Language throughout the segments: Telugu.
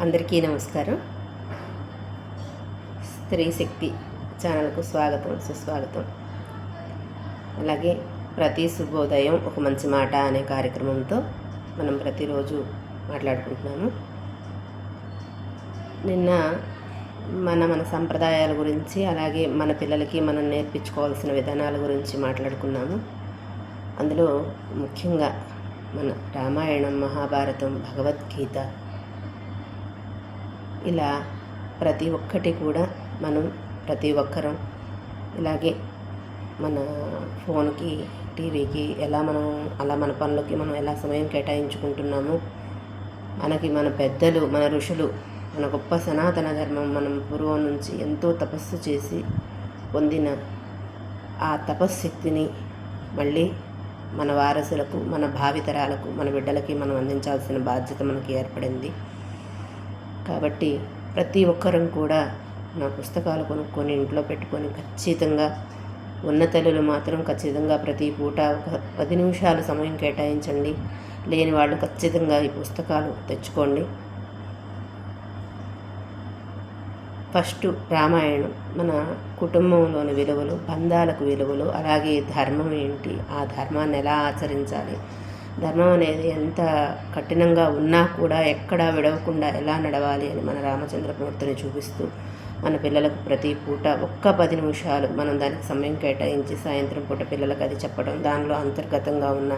అందరికీ నమస్కారం. స్త్రీ శక్తి ఛానల్కు స్వాగతం సుస్వాగతం. అలాగే ప్రతి శుభోదయం ఒక మంచి మాట అనే కార్యక్రమంతో మనం ప్రతిరోజు మాట్లాడుకుంటున్నాము. నిన్న మన మన సంప్రదాయాల గురించి అలాగే మన పిల్లలకి మనం నేర్పించుకోవాల్సిన విధానాల గురించి మాట్లాడుకున్నాము. అందులో ముఖ్యంగా మన రామాయణం మహాభారతం భగవద్గీత ఇలా ప్రతి ఒక్కటి కూడా మనం ప్రతి ఒక్కరం ఇలాగే మన ఫోన్కి టీవీకి ఎలా మనం అలా మన పనులకి మనం ఎలా సమయం కేటాయించుకుంటున్నాము మనకి మన పెద్దలు మన ఋషులు మన గొప్ప సనాతన ధర్మం మనం పూర్వం నుంచి ఎంతో తపస్సు చేసి పొందిన ఆ తపశ్శక్తిని మళ్ళీ మన వారసులకు మన భావితరాలకు మన బిడ్డలకి మనం అందించాల్సిన బాధ్యత మనకి ఏర్పడింది. కాబట్టి ప్రతి ఒక్కరం కూడా నా పుస్తకాలు కొనుక్కొని ఇంట్లో పెట్టుకొని ఖచ్చితంగా ఉన్న తల్లులు మాత్రం ఖచ్చితంగా ప్రతి పూట ఒక పది నిమిషాలు సమయం కేటాయించండి. లేని వాళ్ళు ఖచ్చితంగా ఈ పుస్తకాలు తెచ్చుకోండి. ఫస్ట్ రామాయణం. మన కుటుంబంలోని విలువలు బంధాలకు విలువలు అలాగే ధర్మం ఏంటి ఆ ధర్మాన్ని ఎలా ఆచరించాలి ధర్మం అనేది ఎంత కఠినంగా ఉన్నా కూడా ఎక్కడా విడవకుండా ఎలా నడవాలి అని మన రామచంద్రమూర్తిని చూపిస్తూ మన పిల్లలకు ప్రతి పూట ఒక్క పది నిమిషాలు మనం దానికి సమయం కేటాయించి సాయంత్రం పూట పిల్లలకు అది చెప్పడం దానిలో అంతర్గతంగా ఉన్న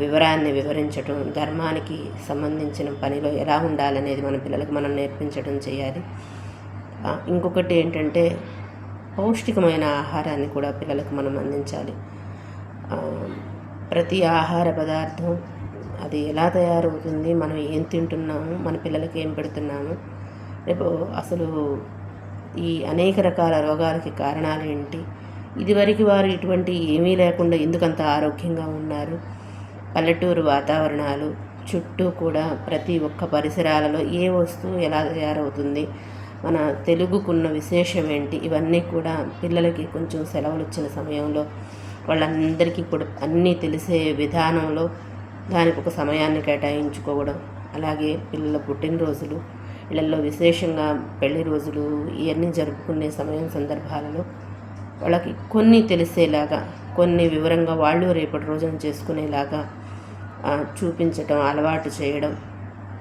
వివరాన్ని వివరించడం ధర్మానికి సంబంధించిన పనిలో ఎలా ఉండాలనేది మన పిల్లలకు మనం నేర్పించడం చేయాలి. ఇంకొకటి ఏంటంటే పౌష్టికమైన ఆహారాన్ని కూడా పిల్లలకు మనం అందించాలి. ప్రతి ఆహార పదార్థం అది ఎలా తయారవుతుంది మనం ఏం తింటున్నాము మన పిల్లలకి ఏం పెడుతున్నాము. రేపు అసలు ఈ అనేక రకాల రోగాలకి కారణాలు ఏంటి? ఇదివరకు వారు ఇటువంటి ఏమీ లేకుండా ఎందుకంత ఆరోగ్యంగా ఉన్నారు? పల్లెటూరు వాతావరణాలు చుట్టూ కూడా ప్రతి ఒక్క పరిసరాలలో ఏ వస్తువు ఎలా తయారవుతుంది? మన తెలుగుకున్న విశేషం ఏంటి? ఇవన్నీ కూడా పిల్లలకి కొంచెం సెలవులు ఇచ్చిన సమయంలో వాళ్ళందరికీ కూడా అన్నీ తెలిసే విధానంలో దానికి ఒక సమయాన్ని కేటాయించుకోవడం అలాగే పిల్లల పుట్టినరోజులు ఇళ్ళల్లో విశేషంగా పెళ్ళి రోజులు ఇవన్నీ జరుపుకునే సమయం సందర్భాలలో వాళ్ళకి కొన్ని తెలిసేలాగా కొన్ని వివరంగా వాళ్ళు రేపటి రోజున చేసుకునేలాగా చూపించటం అలవాటు చేయడం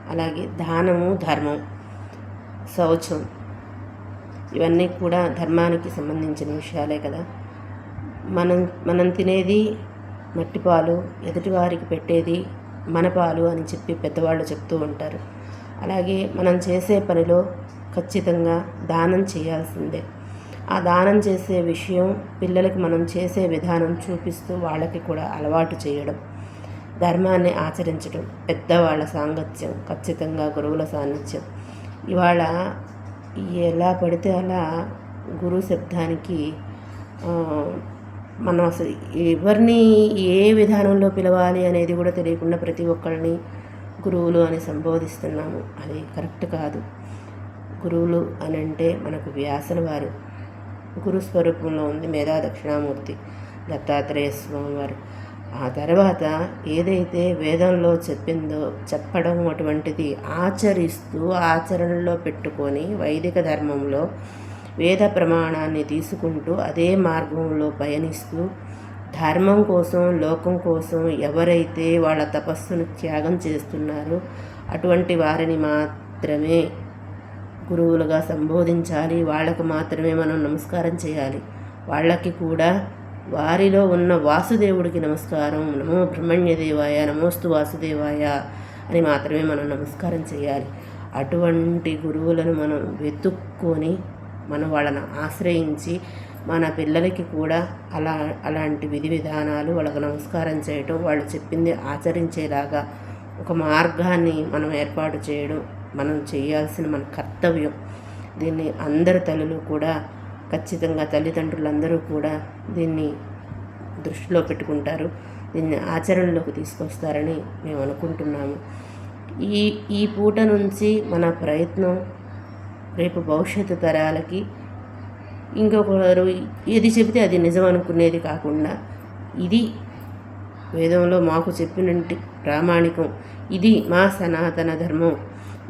అలాగే దానము ధర్మం శౌచం ఇవన్నీ కూడా ధర్మానికి సంబంధించిన విషయాలే కదా. మనం మనం తినేది మట్టిపాలు ఎదుటివారికి పెట్టేది మన పాలు అని చెప్పి పెద్దవాళ్ళు చెప్తూ ఉంటారు. అలాగే మనం చేసే పనిలో ఖచ్చితంగా దానం చేయాల్సిందే. ఆ దానం చేసే విషయం పిల్లలకి మనం చేసే విధానం చూపిస్తూ వాళ్ళకి కూడా అలవాటు చేయడం ధర్మాన్ని ఆచరించడం పెద్దవాళ్ళ సాంగత్యం ఖచ్చితంగా గురువుల సాన్నిధ్యం. ఇవాళ ఎలా పడితే అలా గురు శబ్దానికి మనం అసలు ఎవరిని ఏ విధానంలో పిలవాలి అనేది కూడా తెలియకుండా ప్రతి ఒక్కరిని గురువులు అని సంబోధిస్తున్నాము. అది కరెక్ట్ కాదు. గురువులు అని అంటే మనకు వ్యాసుల వారు. గురు స్వరూపంలో ఉంది మేధా దక్షిణామూర్తి దత్తాత్రేయ స్వామి వారు. ఆ తర్వాత ఏదైతే వేదంలో చెప్పిందో చెప్పడం అటువంటిది ఆచరిస్తూ ఆచరణలో పెట్టుకొని వైదిక ధర్మంలో వేద ప్రమాణాన్ని తీసుకుంటూ అదే మార్గంలో పయనిస్తూ ధర్మం కోసం లోకం కోసం ఎవరైతే వాళ్ళ తపస్సును త్యాగం చేస్తున్నారో అటువంటి వారిని మాత్రమే గురువులుగా సంబోధించాలి. వాళ్ళకు మాత్రమే మనం నమస్కారం చేయాలి. వాళ్ళకి కూడా వారిలో ఉన్న వాసుదేవుడికి నమస్కారం నమో బ్రహ్మణ్యదేవాయ నమోస్తు వాసుదేవాయ అని మాత్రమే మనం నమస్కారం చేయాలి. అటువంటి గురువులను మనం వెతుక్కొని మనం వాళ్ళని ఆశ్రయించి మన పిల్లలకి కూడా అలా అలాంటి విధి విధానాలు వాళ్ళకు నమస్కారం చేయటం వాళ్ళు చెప్పింది ఆచరించేలాగా ఒక మార్గాన్ని మనం ఏర్పాటు చేయడం మనం చేయాల్సిన మన కర్తవ్యం. దీన్ని అందరు తల్లులు కూడా ఖచ్చితంగా తల్లిదండ్రులందరూ కూడా దీన్ని దృష్టిలో పెట్టుకుంటారు. దీన్ని ఆచరణలోకి తీసుకొస్తారని మేము అనుకుంటున్నాము. ఈ ఈ పూట నుంచి మన ప్రయత్నం రేపు భవిష్యత్తు తరాలకి ఇంకొకరు ఏది చెబితే అది నిజం అనుకునేది కాకుండా ఇది వేదంలో మాకు చెప్పినట్టు ప్రామాణికం. ఇది మా సనాతన ధర్మం.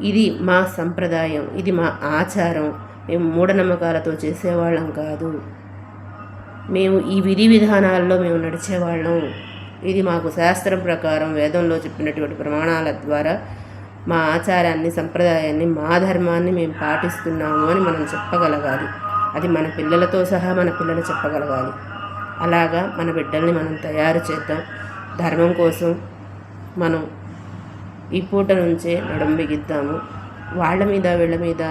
ఇది మా సంప్రదాయం. ఇది మా ఆచారం. మేము మూఢనమ్మకాలతో చేసేవాళ్ళం కాదు. మేము ఈ విధి విధానాల్లో మేము నడిచేవాళ్ళం. ఇది మాకు శాస్త్రం ప్రకారం వేదంలో చెప్పినటువంటి ప్రమాణాల ద్వారా మా ఆచారాన్ని సంప్రదాయాన్ని మా ధర్మాన్ని మేము పాటిస్తున్నాము అని మనం చెప్పగలగాలి. అది మన పిల్లలతో సహా మన పిల్లలు చెప్పగలగాలి. అలాగా మన బిడ్డల్ని మనం తయారు చేద్దాం. ధర్మం కోసం మనం ఈ పూట నుంచే నడుం బిగిద్దాము. వాళ్ళ మీద వీళ్ళ మీద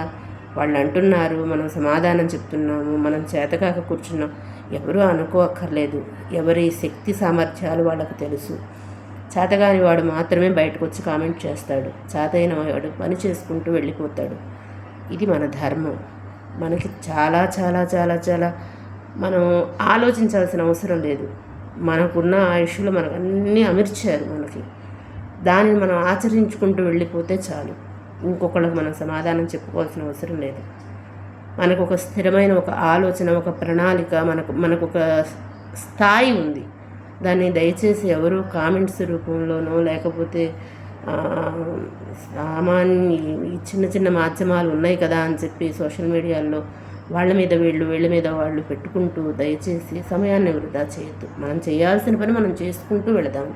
వాళ్ళు అంటున్నారు మనం సమాధానం చెప్తున్నాము మనం చేతకాక కూర్చున్నాం. ఎవరూ అనుకోక్కర్లేదు. ఎవరి శక్తి సామర్థ్యాలు వాళ్ళకు తెలుసు. చేతగాని వాడు మాత్రమే బయటకు వచ్చి కామెంట్ చేస్తాడు. చేతైన వాడు పని చేసుకుంటూ వెళ్ళిపోతాడు. ఇది మన ధర్మం. మనకి చాలా చాలా చాలా చాలా మనం ఆలోచించాల్సిన అవసరం లేదు. మనకున్న ఆయుష్లో మనకు అన్నీ అమర్చారు మనకి. దానిని మనం ఆచరించుకుంటూ వెళ్ళిపోతే చాలు. ఇంకొకళ్ళకి మనం సమాధానం చెప్పుకోవాల్సిన అవసరం లేదు. మనకు ఒక స్థిరమైన ఒక ఆలోచన ఒక ప్రణాళిక మనకు మనకు ఒక స్థాయి ఉంది. దాన్ని దయచేసి ఎవరు కామెంట్స్ రూపంలోనో లేకపోతే సామాన్య ఈ చిన్న చిన్న మాధ్యమాలు ఉన్నాయి కదా అని చెప్పి సోషల్ మీడియాలో వాళ్ళ మీద వీళ్ళు వీళ్ళ మీద వాళ్ళు పెట్టుకుంటూ దయచేసి సమయాన్ని వృధా చేయొద్దు. మనం చేయాల్సిన పని మనం చేసుకుంటూ వెళదాం.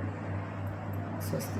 స్వస్తి.